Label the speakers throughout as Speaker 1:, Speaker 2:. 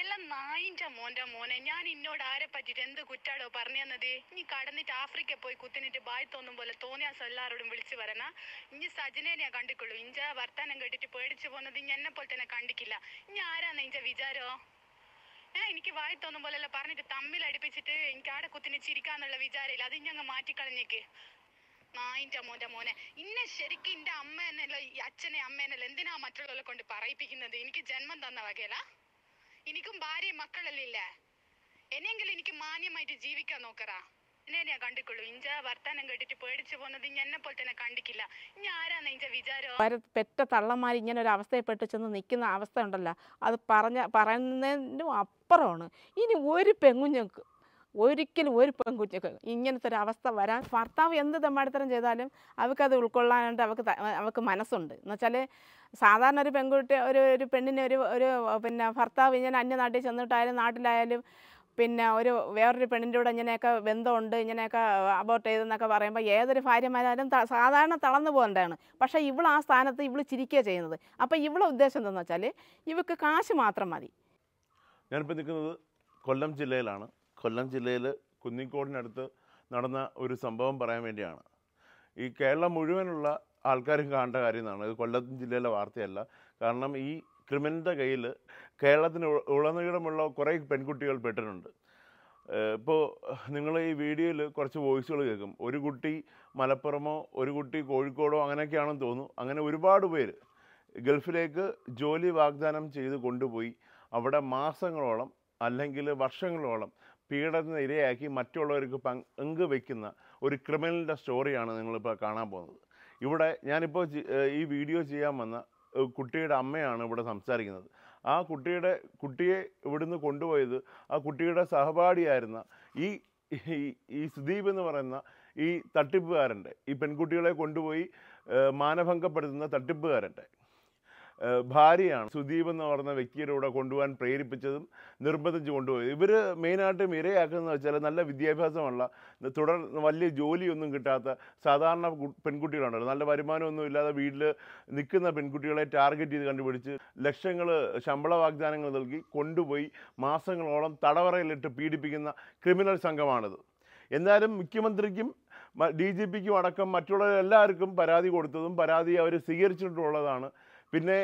Speaker 1: എല്ലാം നായിന്റെ മോന്റെ മോനെ. ഞാൻ ഇന്നോട് ആരെ പറ്റിട്ട് എന്ത് കുറ്റാടോ പറഞ്ഞു തന്നത് ഇനി കടന്നിട്ട് ആഫ്രിക്ക പോയി കുത്തിനിട്ട് ബായ് തോന്നും പോലെ തോന്നിയാസം എല്ലാരോടും വിളിച്ചു വരണ ഇനി സജനേനെയാ കണ്ടിക്കുള്ളൂ. ഇഞ്ച വർത്താനം കേട്ടിട്ട് പേടിച്ചു പോകുന്നത് ഇനി എന്നെ പോലെ തന്നെ കണ്ടിക്കില്ല. ഇനി ആരാന്ന് ഇഞ്ച വിചാരോ? ഏ എനിക്ക് വായി തോന്നും പോലെയല്ല പറഞ്ഞിട്ട് തമ്മിൽ അടുപ്പിച്ചിട്ട് എനിക്ക് ആടെ കുത്തിനെ ചിരിക്കാന്നുള്ള വിചാരമില്ല. അത് ഇഞ്ഞങ്ങ് മാറ്റിക്കളഞ്ഞേക്ക്. നായിന്റെ മോന്റെ മോനെ. ഇന്നെ ശരിക്കും എന്റെ അമ്മ എന്നല്ലോ ഈ അച്ഛനെ അമ്മേനല്ലോ എന്തിനാ മറ്റുള്ളവരെ കൊണ്ട് പറയിപ്പിക്കുന്നത്? എനിക്ക് ജന്മം തന്ന വകയല്ല. എനിക്കും ഭാര്യയും മക്കളല്ലേ ഇല്ലേ? എന്നെങ്കിലും എനിക്ക് മാന്യമായിട്ട് ജീവിക്കാൻ നോക്കറാ. എന്നെ കണ്ടിക്കുള്ളൂ. ഇഞ്ച വർത്താനം കേട്ടിട്ട് പേടിച്ചു പോകുന്നത് എന്നെ പോലെ തന്നെ കണ്ടിക്കില്ല. ഇനി ആരാന്ന് ഇഞ്ച വിചാരോ?
Speaker 2: പെറ്റ തള്ളന്മാർ ഇങ്ങനെ ഒരു അവസ്ഥയിൽപ്പെട്ട് ചെന്ന് നിൽക്കുന്ന അവസ്ഥ ഉണ്ടല്ലോ. അത് പറഞ്ഞ പറയുന്നതിനും അപ്പുറമാണ്. ഇനി ഒരു പെങ്കുഞ്ഞുങ്ങൾക്ക് ഒരിക്കലും ഒരു പെൺകുട്ടിക്ക് ഇങ്ങനത്തെ ഒരു അവസ്ഥ വരാൻ ഭർത്താവ് എന്ത് തെമ്മാടിത്തരം ചെയ്താലും അവർക്കത് ഉൾക്കൊള്ളാനായിട്ട് അവർക്ക് അവർക്ക് മനസ്സുണ്ട്. എന്ന് വെച്ചാൽ സാധാരണ ഒരു പെൺകുട്ടി ഒരു ഒരു പെണ്ണിനെ ഒരു ഒരു പിന്നെ ഭർത്താവ് ഇങ്ങനെ അന്യനാട്ടിൽ ചെന്നിട്ടായാലും നാട്ടിലായാലും പിന്നെ ഒരു വേറൊരു പെണ്ണിന്റെ കൂടെ ഇങ്ങനെയൊക്കെ ബന്ധമുണ്ട് ഇങ്ങനെയൊക്കെ അബോർട്ട് ചെയ്തെന്നൊക്കെ പറയുമ്പോൾ ഏതൊരു ഭാര്യമാരായാലും സാധാരണ തളർന്നു പോകേണ്ടതാണ്. പക്ഷേ ഇവൾ ആ സ്ഥാനത്ത് ഇവൾ ചിരിക്കുക ചെയ്യുന്നത്. അപ്പോൾ ഇവളെ ഉദ്ദേശം എന്താണെന്ന് വെച്ചാൽ ഇവൾക്ക് കാശ് മാത്രം മതി.
Speaker 3: ഞാനിപ്പോൾ നിൽക്കുന്നത് കൊല്ലം ജില്ലയിലാണ്. കൊല്ലം ജില്ലയിൽ കുന്നിക്കോടിനടുത്ത് നടന്ന ഒരു സംഭവം പറയാൻ വേണ്ടിയാണ്. ഈ കേരളം മുഴുവനുള്ള ആൾക്കാരും കാണേണ്ട കാര്യം എന്നാണ് ഇത് കൊല്ലം ജില്ലയിലെ വാർത്തയല്ല. കാരണം ഈ ക്രിമിനലിന്റെ കയ്യിൽ കേരളത്തിന് ഉളനീളമുള്ള കുറേ പെൺകുട്ടികൾ പെട്ടിട്ടുണ്ട്. ഇപ്പോൾ നിങ്ങൾ ഈ വീഡിയോയിൽ കുറച്ച് വോയിസുകൾ കേൾക്കും. ഒരു കുട്ടി മലപ്പുറമോ ഒരു കുട്ടി കോഴിക്കോടോ അങ്ങനെയൊക്കെയാണെന്ന് തോന്നുന്നു. അങ്ങനെ ഒരുപാട് പേര് ഗൾഫിലേക്ക് ജോലി വാഗ്ദാനം ചെയ്ത് കൊണ്ടുപോയി. അവിടെ മാസങ്ങളോളം അല്ലെങ്കിൽ വർഷങ്ങളോളം പീഡനത്തിന് ഇരയാക്കി മറ്റുള്ളവർക്ക് പങ്ക് വയ്ക്കുന്ന ഒരു ക്രിമിനലിന്റെ സ്റ്റോറിയാണ് നിങ്ങളിപ്പോൾ കാണാൻ പോകുന്നത്. ഇവിടെ ഞാനിപ്പോൾ ഈ വീഡിയോ ചെയ്യാൻ വന്ന കുട്ടിയുടെ അമ്മയാണ് ഇവിടെ സംസാരിക്കുന്നത്. ആ കുട്ടിയുടെ കുട്ടിയെ ഇവിടുന്ന് കൊണ്ടുപോയത് ആ കുട്ടിയുടെ സഹപാഠിയായിരുന്ന ഈ ഈ- സുദീപ് എന്ന് പറയുന്ന ഈ തട്ടിപ്പുകാരന്റെ ഈ പെൺകുട്ടികളെ കൊണ്ടുപോയി മാനഭംഗപ്പെടുത്തുന്ന തട്ടിപ്പുകാരന്റെ ഭാര്യയാണ്. സുദീപ് എന്ന് പറഞ്ഞ വ്യക്തിയുടെ കൂടെ കൊണ്ടുപോകാൻ പ്രേരിപ്പിച്ചതും നിർബന്ധിച്ച് കൊണ്ടുപോയത്. ഇവർ മെയിനായിട്ടും ഇരയാക്കുന്നത് വെച്ചാൽ നല്ല വിദ്യാഭ്യാസമുള്ള തുടർ വലിയ ജോലിയൊന്നും കിട്ടാത്ത സാധാരണ പെൺകുട്ടികളുണ്ടല്ലോ നല്ല വരുമാനമൊന്നും ഇല്ലാതെ വീട്ടിൽ നിൽക്കുന്ന പെൺകുട്ടികളെ ടാർഗറ്റ് ചെയ്ത് കണ്ടുപിടിച്ച് ലക്ഷങ്ങൾ ശമ്പള വാഗ്ദാനങ്ങൾ നൽകി കൊണ്ടുപോയി മാസങ്ങളോളം തടവറയിലിട്ട് പീഡിപ്പിക്കുന്ന ക്രിമിനൽ സംഘമാണിത്. എന്നാലും മുഖ്യമന്ത്രിക്കും ഡി ജി പിക്കും അടക്കം മറ്റുള്ള എല്ലാവർക്കും പരാതി കൊടുത്തതും പരാതി അവർ സ്വീകരിച്ചിട്ടുള്ളതാണ് പിന്നെ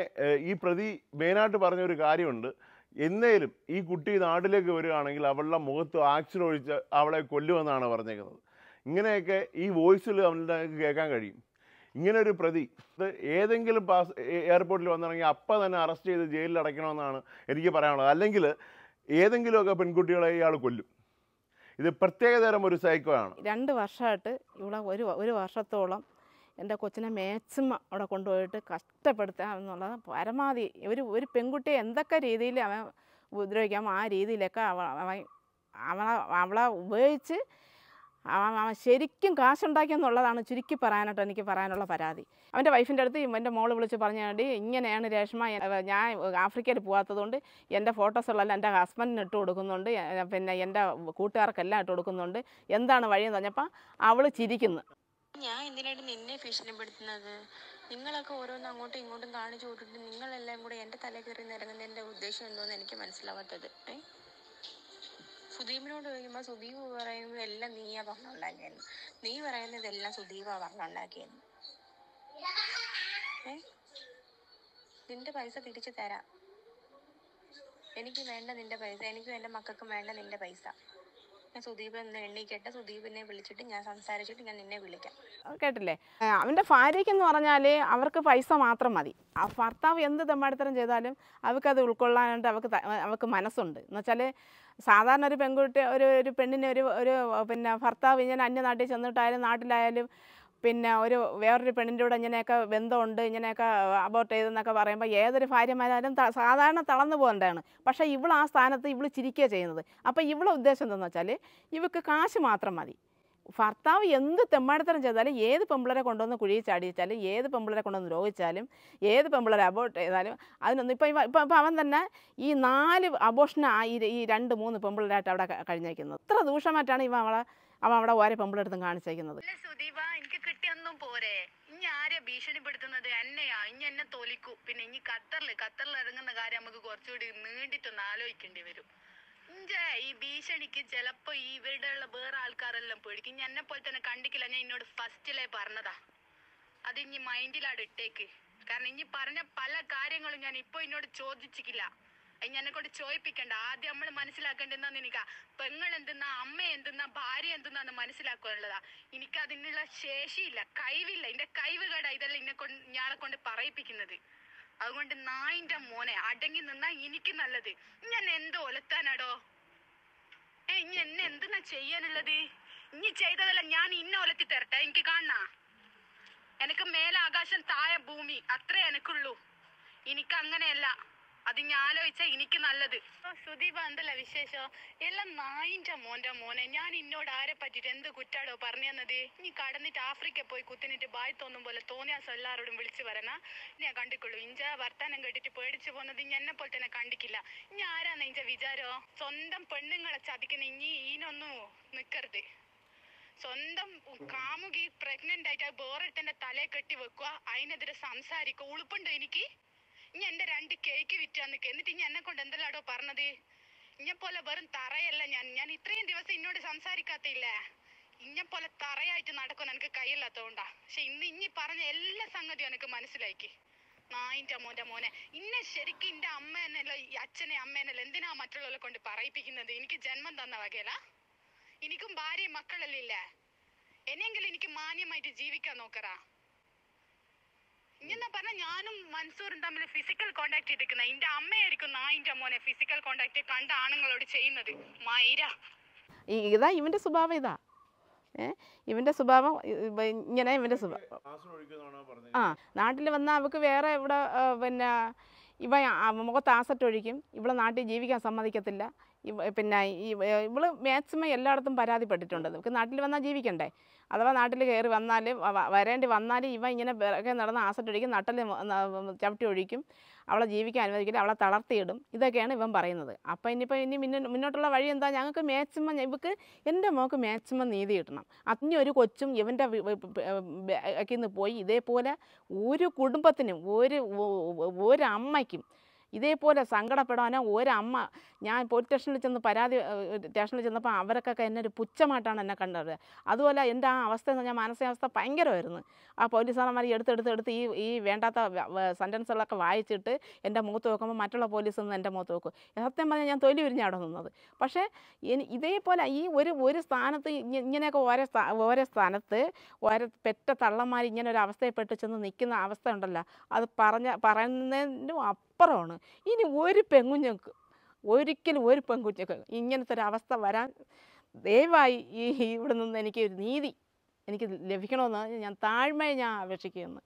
Speaker 3: ഈ പ്രതി മെയിനായിട്ട് പറഞ്ഞൊരു കാര്യമുണ്ട്. എന്നേലും ഈ കുട്ടി നാട്ടിലേക്ക് വരികയാണെങ്കിൽ അവളുടെ മുഖത്ത് ആക്സിഡ് ഒഴിച്ച് അവളെ കൊല്ലുമെന്നാണ് പറഞ്ഞേക്കുന്നത്. ഇങ്ങനെയൊക്കെ ഈ വോയിസിൽ അവന്റെ കേൾക്കാൻ കഴിയും. ഇങ്ങനൊരു പ്രതി ഏതെങ്കിലും പാസ് എയർപോർട്ടിൽ വന്നിറങ്ങി അപ്പം തന്നെ അറസ്റ്റ് ചെയ്ത് ജയിലിൽ അടയ്ക്കണമെന്നാണ് എനിക്ക് പറയാനുള്ളത്. അല്ലെങ്കിൽ ഏതെങ്കിലുമൊക്കെ പെൺകുട്ടികളെ ഇയാൾ കൊല്ലും. ഇത് പ്രത്യേകതരം ഒരു സൈക്കോ ആണ്.
Speaker 2: രണ്ട് വർഷമായിട്ട് ഇവിടെ ഒരു ഒരു വർഷത്തോളം എന്റെ കൊച്ചിനെ മാക്സിമം അവിടെ കൊണ്ടുപോയിട്ട് കഷ്ടപ്പെടുത്തുക എന്നുള്ളത് പരമാവധി. ഒരു ഒരു പെൺകുട്ടിയെ എന്തൊക്കെ രീതിയിൽ അവൻ ഉപദ്രവിക്കാം ആ രീതിയിലൊക്കെ അവൻ അവളെ അവളെ ഉപയോഗിച്ച് അവൻ ശരിക്കും കാശുണ്ടാക്കിയെന്നുള്ളതാണ് ചുരുക്കി പറയാനായിട്ട് എനിക്ക് പറയാനുള്ള പരാതി. അവന്റെ വൈഫിന്റെ അടുത്ത് എന്റെ മോൾ വിളിച്ച് പറഞ്ഞാണ്ടി ഇങ്ങനെയാണ് രേഷ്മ ഞാൻ ആഫ്രിക്കയിൽ പോകാത്തതുകൊണ്ട് എന്റെ ഫോട്ടോസുകളെല്ലാം എന്റെ ഹസ്ബൻഡിന് ഇട്ട് കൊടുക്കുന്നുണ്ട് പിന്നെ എന്റെ കൂട്ടുകാർക്കെല്ലാം ഇട്ട് കൊടുക്കുന്നുണ്ട് എന്താണ് വഴിയെന്ന് പറഞ്ഞപ്പോൾ അവൾ ചിരിക്കുന്നു.
Speaker 4: ഞാൻ എന്തിനായിട്ട് നിന്നെ ഭീഷണിപ്പെടുത്തുന്നത്? നിങ്ങളൊക്കെ ഓരോന്ന് അങ്ങോട്ടും ഇങ്ങോട്ടും കാണിച്ചു വിട്ടിട്ട് നിങ്ങളെല്ലാം കൂടെ എന്റെ തലയിൽ കയറി നിരങ്ങുന്നതിന്റെ ഉദ്ദേശം എന്തോന്ന് എനിക്ക് മനസ്സിലാവാത്തത്. ഏ? സുദീപിനോട് ചോദിക്കുമ്പോൾ സുദീപ് പറയുന്നത് എല്ലാം നീയാ പറഞ്ഞുണ്ടാക്കിയെന്ന്. നീ പറയുന്നത് എല്ലാം സുദീപാ പറഞ്ഞുണ്ടാക്കിയെന്ന്. ഏ? നിന്റെ പൈസ തിരിച്ചു തരാം. എനിക്ക് വേണ്ട നിന്റെ പൈസ. എനിക്കും എന്റെ മക്കൾക്കും വേണ്ട നിന്റെ പൈസ. സുദീപ് എന്ന് എണ്ണിക്കട്ടെ. സുദീപിനെ വിളിച്ചിട്ട് ഞാൻ ഞാൻ നിന്നെ വിളിക്കാം.
Speaker 2: കേട്ടില്ലേ? അവന്റെ അവർക്ക് പൈസ മാത്രം മതി. ആ ഭർത്താവ് എന്ത് തെമ്മാടിത്തരം ചെയ്താലും അവർക്കത് ഉൾക്കൊള്ളാനായിട്ട് അവർക്ക് അവർക്ക് മനസ്സുണ്ട്. എന്ന് വെച്ചാൽ സാധാരണ ഒരു പെൺകുട്ടി ഒരു ഒരു പെണ്ണിനെ ഒരു ഒരു പിന്നെ ഭർത്താവ് ഇങ്ങനെ അന്യനാട്ടിൽ ചെന്നിട്ടായാലും നാട്ടിലായാലും പിന്നെ ഒരു വേറൊരു പെണ്ണിന്റെ കൂടെ ഇങ്ങനെയൊക്കെ ബന്ധമുണ്ട് ഇങ്ങനെയൊക്കെ അബോട്ട് ചെയ്തെന്നൊക്കെ പറയുമ്പോൾ ഏതൊരു ഭാര്യമാരും സാധാരണ തളർന്നു പോകേണ്ടതാണ്. പക്ഷേ ഇവൾ ആ സ്ഥാനത്ത് ഇവൾ ചിരിക്കുക ചെയ്യുന്നത്. അപ്പോൾ ഇവളെ ഉദ്ദേശം എന്താണെന്ന് വെച്ചാൽ ഇവൾക്ക് കാശ് മാത്രം മതി. ഭർത്താവ് എന്ത് തെമ്മാടിത്തരം ചെയ്താലും ഏത് പെമ്പിളരെ കൊണ്ടുവന്ന് കുഴിയിൽ ചാടിച്ചാലും ഏത് പെമ്പിളരെ കൊണ്ടുവന്ന് രോഗിച്ചാലും ഏത് പെമ്പിളരെ അബോർട്ട് ചെയ്താലും അതിനൊന്നും ഇപ്പം ഇപ്പം ഇപ്പം അവൻ തന്നെ ഈ നാല് അബോഷന ഈ രണ്ട് മൂന്ന് പെമ്പിളരായിട്ട് അവിടെ കഴിഞ്ഞേക്കുന്നത് ഇത്ര ദൂഷമായിട്ടാണ് ഇവ അവളെ അവൻ അവിടെ ഓരോ പെമ്പിളെടുത്തും കാണിച്ചേക്കുന്നത്.
Speaker 1: സുദീപ കിട്ടിയൊന്നും പോരെ. ഇനി ആരെ ഭീഷണിപ്പെടുത്തുന്നത്? എന്നെയാ? ഇനി എന്നെ തോലിക്കൂ പിന്നെ ഇനി ഖത്തറിൽ ഖത്തറിൽ ഇറങ്ങുന്ന കാര്യം നമുക്ക് കുറച്ചുകൂടി നീണ്ടിട്ടൊന്ന് ആലോചിക്കേണ്ടി വരും. ഇഞ്ചേ ഈ ഭീഷണിക്ക് ചിലപ്പോ ഈ ഇവരുടെ ഉള്ള വേറെ ആൾക്കാരെല്ലാം പേടിക്കും. ഇനി എന്നെ പോലെ തന്നെ കണ്ടിക്കില്ല. ഞാൻ എന്നോട് ഫസ്റ്റിലേ പറഞ്ഞതാ. അത് ഇനി മൈൻഡിലാട് ഇട്ടേക്ക്. കാരണം ഇനി പറഞ്ഞ പല കാര്യങ്ങളും ഞാൻ ഇപ്പൊ എന്നോട് ചോദിച്ചിട്ടില്ല അതിന് എന്നെ കൊണ്ട് ചോദിപ്പിക്കണ്ട. ആദ്യം നമ്മൾ മനസ്സിലാക്കേണ്ടതെന്ന് എനിക്ക് പെങ്ങൾ എന്തെന്നാ അമ്മ എന്തെന്നാ ഭാര്യ എന്തെന്നാന്ന് മനസ്സിലാക്കാനുള്ളതാ. എനിക്ക് അതിനുള്ള ശേഷിയില്ല കഴിവില്ല. എന്റെ കഴിവ് കേടാ ഇതെല്ലാം എന്നെ കൊണ്ട് ഞാനെ കൊണ്ട് പറയിപ്പിക്കുന്നത്. അതുകൊണ്ട് നായിന്റെ മോനെ അടങ്ങി നിന്നാ എനിക്ക് നല്ലത്. ഞാൻ എന്തോ ഒലത്താനാടോ? ഏ ഇനി എന്നെ എന്തെന്നാ ചെയ്യാനുള്ളത്? ഇനി ചെയ്തതല്ല ഞാൻ ഇന്ന ഒലത്തി തരട്ടെ. എനിക്ക് കാണാ എനിക്ക് മേലാകാശം താഴെ ഭൂമി. അത്രേ എനിക്കുള്ളൂ. എനിക്ക് അങ്ങനെയല്ല അത് ഞാൻ ആലോചിച്ച എനിക്ക് നല്ലത്. സുദീപ എന്തല്ല വിശേഷം? എല്ലാം നായിന്റെ മോന്റെ മോനെ. ഞാൻ ഇന്നോട് ആരെ പറ്റിട്ട് എന്ത് കുറ്റാടോ പറഞ്ഞു തന്നത് നീ കടന്നിട്ട് ആഫ്രിക്ക പോയി കുത്തിനിട്ട് ബായ് തോന്നും പോലെ തോന്നിയാസം എല്ലാവരോടും വിളിച്ചു വരണ. ഞാൻ കണ്ടിക്കുള്ളൂ. ഇഞ്ച വർത്താനം കേട്ടിട്ട് പേടിച്ചു പോകുന്നത് ഇനി എന്നെ പോലെ തന്നെ കണ്ടിക്കില്ല. ഇനി ആരാന്ന് ഇഞ്ച വിചാരോ? സ്വന്തം പെണ്ണുങ്ങളെ ചതിക്കുന്ന ഇനി ഈനൊന്നും നിക്കരുത്. സ്വന്തം കാമുകി പ്രഗ്നന്റ് ആയിട്ട് ബോറെടുത്തന്റെ തലയെ കെട്ടി വെക്കുക അതിനെതിരെ സംസാരിക്കുക ഉളുപ്പുണ്ടോ എനിക്ക്? ഇനി എന്റെ രണ്ട് കേക്ക് വിറ്റാ നിൽക്കുക എന്നിട്ട് ഇനി എന്നെ കൊണ്ട് എന്തെല്ലാടോ പറഞ്ഞത്? ഇഞ്ഞെ പോലെ വെറും തറയല്ല ഞാൻ. ഞാൻ ഇത്രയും ദിവസം ഇന്നോട് സംസാരിക്കാത്തില്ലേ ഇഞ്ഞെ പോലെ തറയായിട്ട് നടക്കുന്ന എനിക്ക് കൈയില്ലാത്തതുകൊണ്ടാ പക്ഷെ ഇന്ന് ഇനി പറഞ്ഞ എല്ലാ സംഗതിയും എനിക്ക് മനസ്സിലാക്കി നായിന്റെ മോന്റെ മോനെ. ഇന്നെ ശരിക്കും എന്റെ അമ്മേനല്ലോ ഈ അച്ഛനെ അമ്മേനല്ലോ എന്തിനാ മറ്റുള്ളവരെ കൊണ്ട് പറയിപ്പിക്കുന്നത്? എനിക്ക് ജന്മം തന്ന വകയല്ല. എനിക്കും ഭാര്യയും മക്കളല്ലേ ഇല്ലേ. എന്നെങ്കിലും എനിക്ക് മാന്യമായിട്ട് ജീവിക്കാൻ നോക്കറാ. ഇങ്ങനെ പറഞ്ഞ ഞാനും മൻസൂറും തമ്മിൽ ഫിസിക്കൽ കോണ്ടാക്ട് ചെയ്തിരിക്കുന്ന എന്റെ അമ്മയായിരിക്കും നായിന്റെ മോനെ ഫിസിക്കൽ കോണ്ടാക്ട് കണ്ട ആണുങ്ങളോട് ചെയ്യുന്നത്. മൈര.
Speaker 2: ഇതാ ഇവന്റെ സ്വഭാവം ഇതാ. ഏ? ഇവന്റെ സ്വഭാവം ഇങ്ങനെ ഇവന്റെ സ്വഭാവം ആ നാട്ടിൽ വന്നാൽ അവൾക്ക് വേറെ ഇവിടെ പിന്നെ ഇവ മുഖത്ത് ആസറ്റ് ഒഴിക്കും. ഇവിടെ നാട്ടിൽ ജീവിക്കാൻ സമ്മതിക്കത്തില്ല. പിന്നെ ഈ ഇവൾ മാക്സിമം എല്ലായിടത്തും പരാതിപ്പെട്ടിട്ടുണ്ട്. നമുക്ക് നാട്ടിൽ വന്നാൽ ജീവിക്കണ്ടേ? അഥവാ നാട്ടിൽ കയറി വന്നാൽ വരേണ്ടി വന്നാൽ ഇവ ഇങ്ങനെ പിറകെ നടന്ന് ആസറ്റ് ഒഴിക്കും നട്ടൽ ചവിട്ടി ഒഴിക്കും. അവളെ ജീവിക്കാൻ അനുവദിക്കില്ല അവളെ തളർത്തിയിടും. ഇതൊക്കെയാണ് ഇവൻ പറയുന്നത്. അപ്പോൾ ഇനിയിപ്പോൾ ഇനി മുന്നോ മുന്നോട്ടുള്ള വഴി എന്താ? ഞങ്ങൾക്ക് മാക്സിമം ഇവക്ക് എന്റെ മോൾക്ക് മാക്സിമം നീതി കിട്ടണം. അഞ്ഞ ഒരു കൊച്ചും ഇവന്റെ നിന്ന് പോയി ഇതേപോലെ ഒരു കുടുംബത്തിനും ഒരു ഒരമ്മയ്ക്കും ഒരു അമ്മയ്ക്കും ഇതേപോലെ സങ്കടപ്പെടാനോ ഒരമ്മ. ഞാൻ പോലീസ് സ്റ്റേഷനിൽ ചെന്ന് പരാതി സ്റ്റേഷനിൽ ചെന്നപ്പോൾ അവരൊക്കെ എന്നെ ഒരു പുച്ഛമായിട്ടാണ് എന്നെ കണ്ടത്. അതുപോലെ എന്റെ ആ അവസ്ഥ എന്ന് പറഞ്ഞാൽ മാനസികാവസ്ഥ ഭയങ്കരമായിരുന്നു. ആ പോലീസുകാരന്മാർ എടുത്തെടുത്ത് എടുത്ത് ഈ ഈ വേണ്ടാത്ത സെന്റൻസുകളൊക്കെ വായിച്ചിട്ട് എന്റെ മുഖത്ത് നോക്കുമ്പോൾ മറ്റുള്ള പോലീസ് നിന്ന് എന്റെ മുഖത്ത് നോക്കും. സത്യം പറഞ്ഞാൽ ഞാൻ തൊലി വിരിഞ്ഞ അവിടെ നിന്നത്. പക്ഷേ ഇതേപോലെ ഈ ഒരു ഒരു സ്ഥാനത്ത് ഇങ്ങനെയൊക്കെ ഓരോ ഓരോ സ്ഥാനത്ത് ഓരോ പെറ്റ തള്ളന്മാർ ഇങ്ങനെ ഒരു അവസ്ഥയിൽപ്പെട്ട് ചെന്ന് നിൽക്കുന്ന അവസ്ഥ ഉണ്ടല്ലോ. അത് പറഞ്ഞ പറയുന്നതിനും അപ്പുറമാണ്. ഇനി ഒരു പെങ്കുഞ്ഞുങ്ങൾക്ക് ഒരിക്കലും ഒരു പെൺകുഞ്ഞുങ്ങൾക്ക് ഇങ്ങനത്തെ ഒരു അവസ്ഥ വരാൻ ദയവായി ഈ ഇവിടെ നിന്ന് എനിക്ക് ഒരു നീതി എനിക്ക് ലഭിക്കണമെന്ന് ഞാൻ താഴ്മയെ ഞാൻ അപേക്ഷിക്കുന്നു.